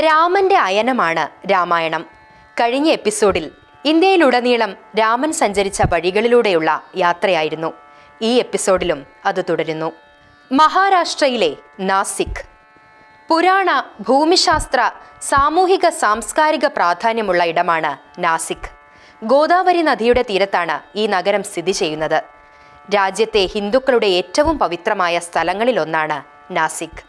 രാമന്റെ അയനമാണ് രാമായണം. കഴിഞ്ഞ എപ്പിസോഡിൽ ഇന്ത്യയിലുടനീളം രാമൻ സഞ്ചരിച്ച വഴികളിലൂടെയുള്ള യാത്രയായിരുന്നു. ഈ എപ്പിസോഡിലും അത് തുടരുന്നു. മഹാരാഷ്ട്രയിലെ നാസിക്. പുരാണ ഭൂമിശാസ്ത്ര സാമൂഹിക സാംസ്കാരിക പ്രാധാന്യമുള്ള ഇടമാണ് നാസിക്. ഗോദാവരി നദിയുടെ തീരത്താണ് ഈ നഗരം സ്ഥിതി ചെയ്യുന്നത്. രാജ്യത്തെ ഹിന്ദുക്കളുടെ ഏറ്റവും പവിത്രമായ സ്ഥലങ്ങളിലൊന്നാണ് നാസിക്.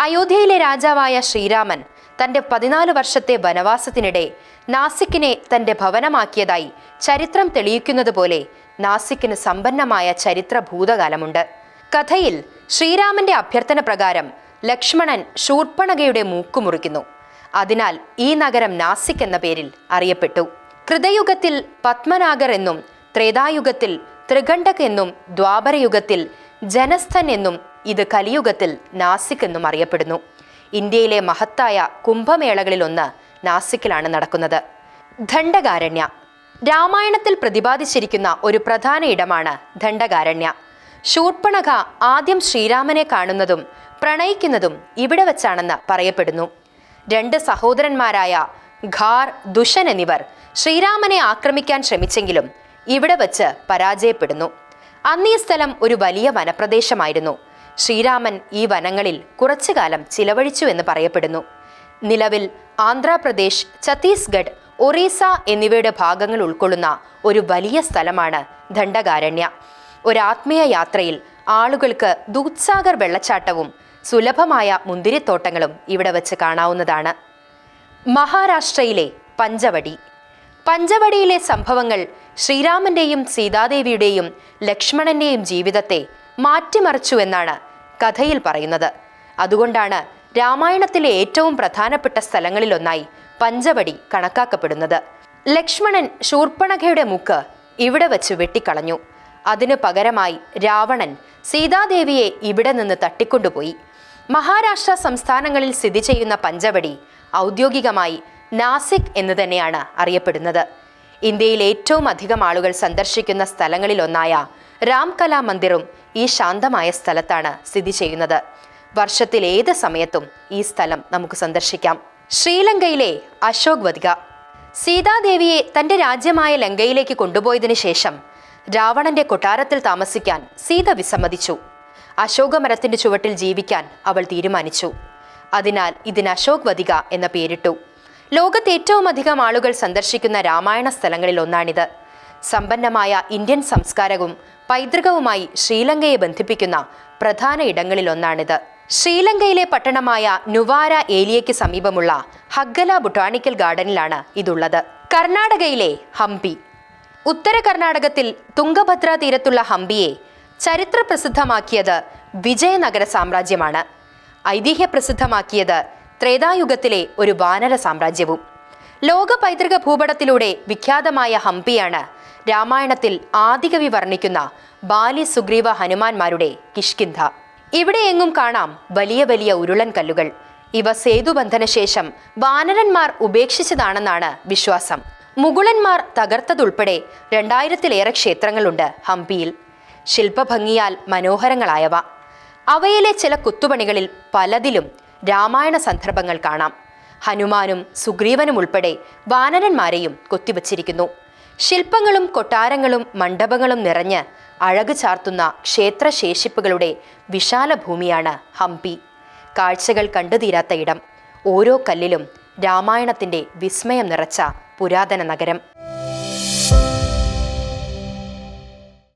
അയോധ്യയിലെ രാജാവായ ശ്രീരാമൻ തന്റെ പതിനാല് വർഷത്തെ വനവാസത്തിനിടെ നാസിക്കിനെ തന്റെ ഭവനമാക്കിയതായി ചരിത്രം തെളിയിക്കുന്നത് പോലെ നാസിക്കിന് സമ്പന്നമായ ചരിത്ര ഭൂതകാലമുണ്ട് കഥയിൽ ശ്രീരാമന്റെ അഭ്യർത്ഥന പ്രകാരം ലക്ഷ്മണൻ ശൂർപ്പണകയുടെ മൂക്കു മുറിക്കുന്നു. അതിനാൽ ഈ നഗരം നാസിക് എന്ന പേരിൽ അറിയപ്പെട്ടു. കൃതയുഗത്തിൽ പത്മനാഗർ എന്നും ത്രേതായുഗത്തിൽ ത്രികണ്ഠക് എന്നും ദ്വാപരയുഗത്തിൽ ജനസ്ഥൻ എന്നും ഇത് കലിയുഗത്തിൽ നാസിക് എന്നും അറിയപ്പെടുന്നു. ഇന്ത്യയിലെ മഹത്തായ കുംഭമേളകളിലൊന്ന് നാസിക്കിലാണ് നടക്കുന്നത്. ദണ്ഡകാരണ്യ രാമായണത്തിൽ പ്രതിപാദിച്ചിരിക്കുന്ന ഒരു പ്രധാന ഇടമാണ് ദണ്ഡകാരണ്യ ശൂർപ്പണഖ ആദ്യം ശ്രീരാമനെ കാണുന്നതും പ്രണയിക്കുന്നതും ഇവിടെ വച്ചാണെന്ന് പറയപ്പെടുന്നു. രണ്ട് സഹോദരന്മാരായ ഖാർ ദുഷൻ എന്നിവർ ശ്രീരാമനെ ആക്രമിക്കാൻ ശ്രമിച്ചെങ്കിലും ഇവിടെ വച്ച് പരാജയപ്പെടുന്നു. അന്നീ സ്ഥലം ഒരു വലിയ വനപ്രദേശമായിരുന്നു. ശ്രീരാമൻ ഈ വനങ്ങളിൽ കുറച്ചു കാലം ചിലവഴിച്ചുവെന്ന് പറയപ്പെടുന്നു. നിലവിൽ ആന്ധ്രാപ്രദേശ് ഛത്തീസ്ഗഡ് ഒറീസ എന്നിവയുടെ ഭാഗങ്ങൾ ഉൾക്കൊള്ളുന്ന ഒരു വലിയ സ്ഥലമാണ് ദണ്ഡകാരണ്യ ഒരാത്മീയ യാത്രയിൽ ആളുകൾക്ക് ദൂത്സാഗർ വെള്ളച്ചാട്ടവും സുലഭമായ മുന്തിരിത്തോട്ടങ്ങളും ഇവിടെ വച്ച് കാണാവുന്നതാണ്. മഹാരാഷ്ട്രയിലെ പഞ്ചവടി. പഞ്ചവടിയിലെ സംഭവങ്ങൾ ശ്രീരാമന്റെയും സീതാദേവിയുടെയും ലക്ഷ്മണന്റെയും ജീവിതത്തെ മാറ്റിമറിച്ചു എന്നാണ് കഥയിൽ പറയുന്നത്. അതുകൊണ്ടാണ് രാമായണത്തിലെ ഏറ്റവും പ്രധാനപ്പെട്ട സ്ഥലങ്ങളിലൊന്നായി പഞ്ചവടി കണക്കാക്കപ്പെടുന്നത്. ലക്ഷ്മണൻ ശൂർപ്പണഖയുടെ മുക്ക് ഇവിടെ വച്ച് വെട്ടിക്കളഞ്ഞു. അതിനു പകരമായി രാവണൻ സീതാദേവിയെ ഇവിടെ നിന്ന് തട്ടിക്കൊണ്ടുപോയി. മഹാരാഷ്ട്ര സംസ്ഥാനങ്ങളിൽ സ്ഥിതി ചെയ്യുന്ന പഞ്ചവടി ഔദ്യോഗികമായി നാസിക് എന്ന് തന്നെയാണ് അറിയപ്പെടുന്നത്. ഇന്ത്യയിൽ ഏറ്റവും അധികം ആളുകൾ സന്ദർശിക്കുന്ന സ്ഥലങ്ങളിലൊന്നായ രാംകലാ മന്ദിറും ഈ ശാന്തമായ സ്ഥലത്താണ് സ്ഥിതി ചെയ്യുന്നത്. വർഷത്തിൽ ഏത് സമയത്തും ഈ സ്ഥലം നമുക്ക് സന്ദർശിക്കാം. ശ്രീലങ്കയിലെ അശോക് വതിക സീതാദേവിയെ തന്റെ രാജ്യമായ ലങ്കയിലേക്ക് കൊണ്ടുപോയതിനു ശേഷം രാവണന്റെ കൊട്ടാരത്തിൽ താമസിക്കാൻ സീത വിസമ്മതിച്ചു. അശോകമരത്തിന്റെ ചുവട്ടിൽ ജീവിക്കാൻ അവൾ തീരുമാനിച്ചു. അതിനാൽ ഇതിന് അശോക് വതിക എന്ന പേരിട്ടു. ലോകത്ത് ഏറ്റവും അധികം ആളുകൾ സന്ദർശിക്കുന്ന രാമായണ സ്ഥലങ്ങളിൽ ഒന്നാണിത്. സമ്പന്നമായ ഇന്ത്യൻ സംസ്കാരവും പൈതൃകവുമായി ശ്രീലങ്കയെ ബന്ധിപ്പിക്കുന്ന പ്രധാന ഇടങ്ങളിൽ ഒന്നാണിത്. ശ്രീലങ്കയിലെ പട്ടണമായ നുവാര ഏലിയയ്ക്ക് സമീപമുള്ള ഹഗ്ഗല ബൊട്ടാണിക്കൽ ഗാർഡനിലാണ് ഇതുള്ളത്. കർണാടകയിലെ ഹംപി. ഉത്തര കർണാടകത്തിൽ തുംഗഭദ്ര തീരത്തുള്ള ഹംപിയെ ചരിത്ര പ്രസിദ്ധമാക്കിയത് വിജയനഗര സാമ്രാജ്യമാണ്. ഐതിഹ്യ പ്രസിദ്ധമാക്കിയത് ത്രേതായുഗത്തിലെ ഒരു വാനര സാമ്രാജ്യവും. ലോക പൈതൃക ഭൂപടത്തിലൂടെ വിഖ്യാതമായ ഹംപിയാണ് രാമായണത്തിൽ ആദികവി വർണിക്കുന്ന ബാലി സുഗ്രീവ ഹനുമാന്മാരുടെ കിഷ്കിന്ധ. ഇവിടെ എങ്ങും കാണാം വലിയ വലിയ ഉരുളൻ കല്ലുകൾ ഇവ സേതുബന്ധനശേഷം വാനരന്മാർ ഉപേക്ഷിച്ചതാണെന്നാണ് വിശ്വാസം. മുഗളന്മാർ തകർത്തതുൾപ്പെടെ രണ്ടായിരത്തിലേറെ ക്ഷേത്രങ്ങളുണ്ട് ഹംപിയിൽ. ശില്പഭംഗിയാൽ മനോഹരങ്ങളായവ. അവയിലെ ചില കുത്തുപണികളിൽ പലതിലും രാമായണ സന്ദർഭങ്ങൾ കാണാം. ഹനുമാനും സുഗ്രീവനും ഉൾപ്പെടെ വാനരന്മാരെയും കൊത്തിവച്ചിരിക്കുന്നു. ശില്പങ്ങളും കൊട്ടാരങ്ങളും മണ്ഡപങ്ങളും നിറഞ്ഞ് അഴകു ചാർത്തുന്ന ക്ഷേത്രശേഷിപ്പുകളുടെ വിശാല ഭൂമിയാണ് ഹംപി. കാഴ്ചകൾ കണ്ടുതീരാത്ത ഇടം. ഓരോ കല്ലിലും രാമായണത്തിന്റെ വിസ്മയം നിറച്ച പുരാതന നഗരം.